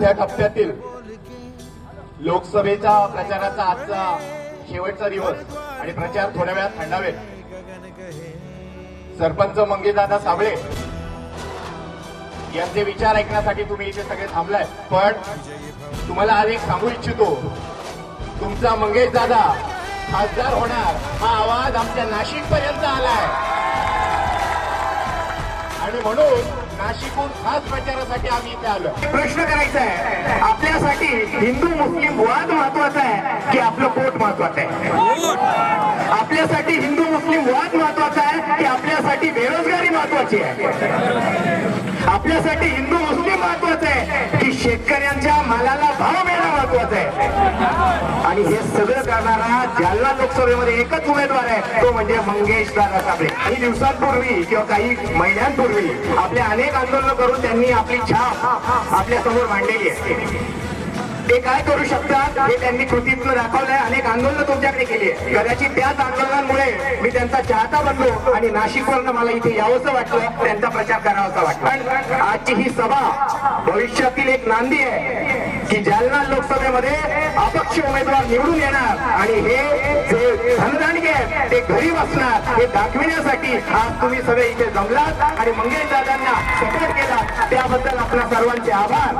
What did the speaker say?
त्या टप्प्यातील लोकसभेच्या प्रचाराचा आजचा शेवटचा दिवस आणि प्रचार थोड्या वेळात थंडावेल. सरपंच मंगेदादा साबळे यांचे विचार ऐकण्यासाठी तुम्ही इथे सगळे थांबलाय. पण तुम्हाला आज एक सांगू इच्छितो. तुमचा मंगेश दादा खासदार होणार हा आवाज आमच्या नाशिक पर्यंत आलाय. आणि म्हणून नाशिकहून खास प्रचारासाठी आम्ही इथे आलो प्रश्न करायचा आहे. आपल्यासाठी हिंदू मुस्लिम वाद महत्त्वाचा आहे की आपलं पोट महत्वाचं आहे? आपल्यासाठी हिंदू मुस्लिम वाद महत्त्वाचा आहे की आपल्यासाठी बेरोजगारी महत्वाची आहे? आपल्यासाठी हिंदू मुस्लिम महत्वाचं आहे की शेतकऱ्यांच्या मालाला भाव आणि हे सगळं करणारा जालना लोकसभेमध्ये एकच उमेदवार आहे. तो म्हणजे मंगेश दादा साबळे काही दिवसांपूर्वी किंवा काही महिन्यांपूर्वी आपले अनेक आंदोलन करून त्यांनी आपली छाप आपल्यासमोर मांडलेली आहे. ते काय करू शकतात हे त्यांनी कृतीतनं दाखवलंय. अनेक आंदोलनं तुमच्याकडे केली आहे. कदाचित त्याच आंदोलनांमुळे मी त्यांचा चाहता बनलो आणि नाशिकवरनं मला इथे यावंसं वाटलं त्यांचा प्रचार करावासा वाटला. आजची ही सभा भविष्यातील एक नांदी आहे की जालना लोकसभेमध्ये अपक्ष उमेदवार निवडून येणार आणि हे जे धनदानगे आहेत ते घरी बसणार हे दाखविण्यासाठी आज तुम्ही सगळे इथे जमलात आणि मंगेश दादांना सपोर्ट केला त्याबद्दल आपल्या सर्वांचे आभार.